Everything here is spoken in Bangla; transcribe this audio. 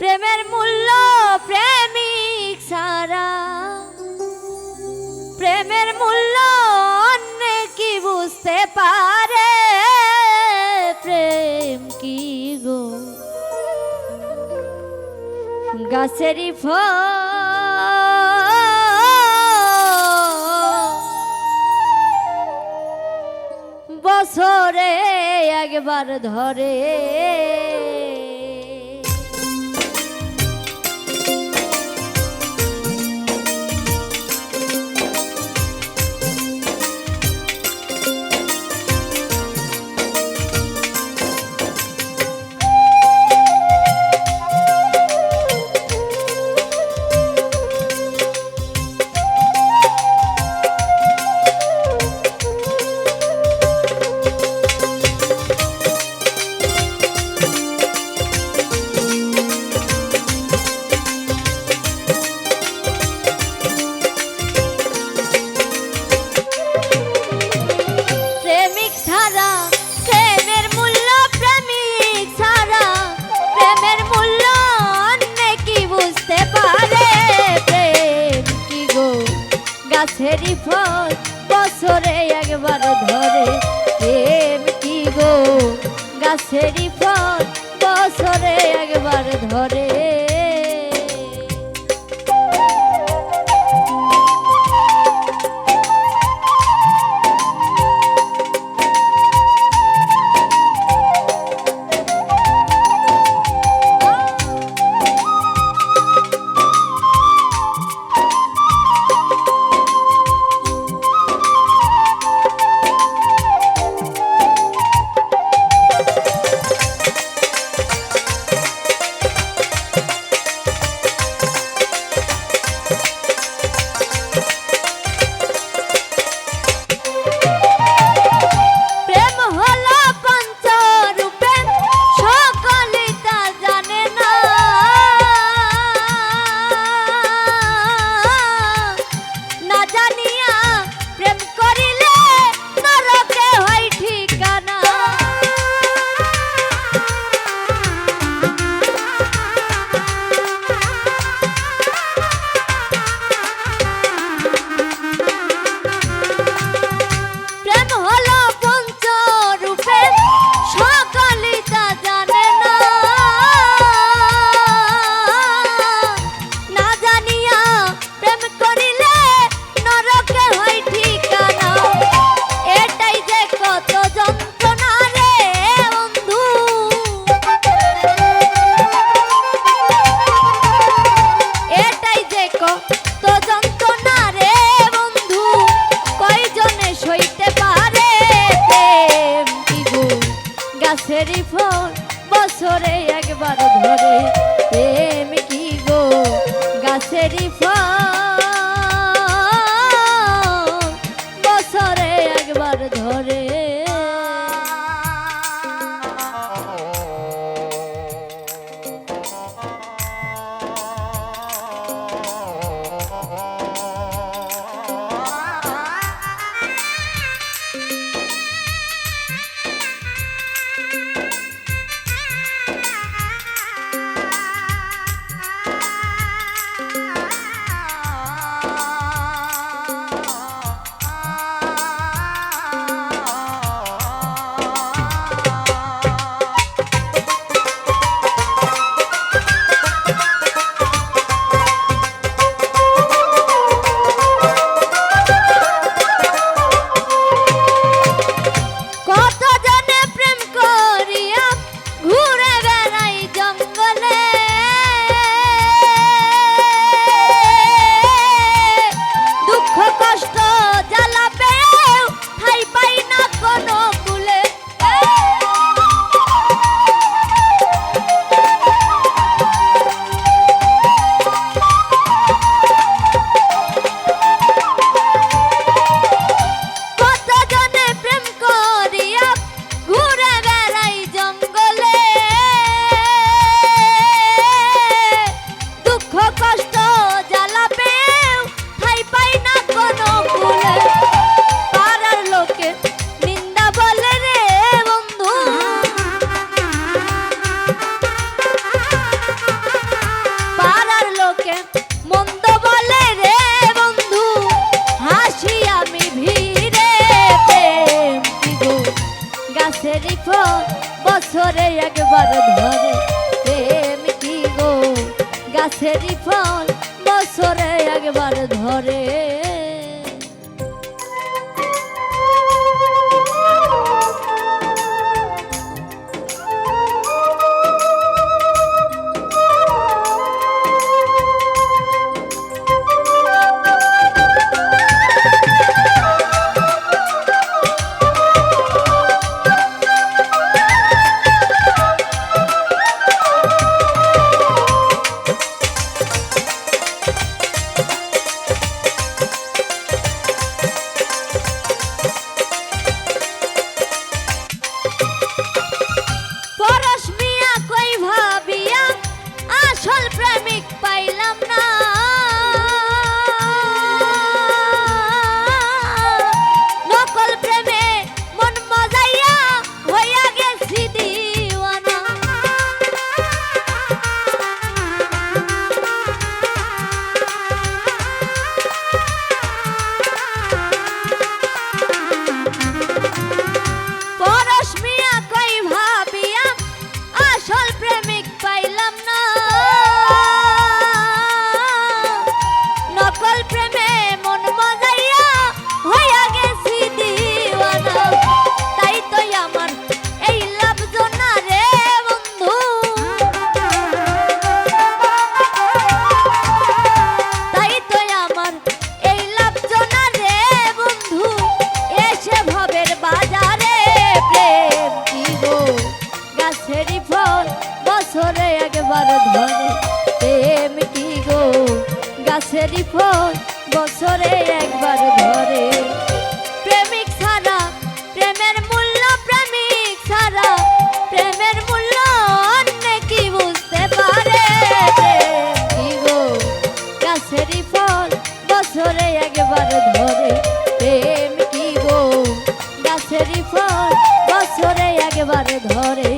প্রেমের মূল্য প্রেমিক সারা প্রেমের মূল্য অন্য কি বুঝতে পারে? প্রেম কি গো? গাছেরই বছরে একবার ধরে প্রেমেরই ফল বছরে একবার ধরে। প্রেম কি গো? গাছেরই ফল বছরে একবার ধরে। বছরে একবার ধরে প্রেম কি গো গাছেরই ফল? বছরে একবার ধরে গাছেরই বছরে একবার ধরে। একবার ধরে প্রেম কি গো? গাছেরই ফল বছরে একবার ধরে। প্রেমিক ছাড়া প্রেমের মূল্য প্রেমিক ছাড়া প্রেমের মূল্য কি বুঝতে পারে? প্রেম কি গো? গাছেরই ফল বছরে একবার ধরে। প্রেম কি গো? গাছেরই ফল বছরে একবার ধরে।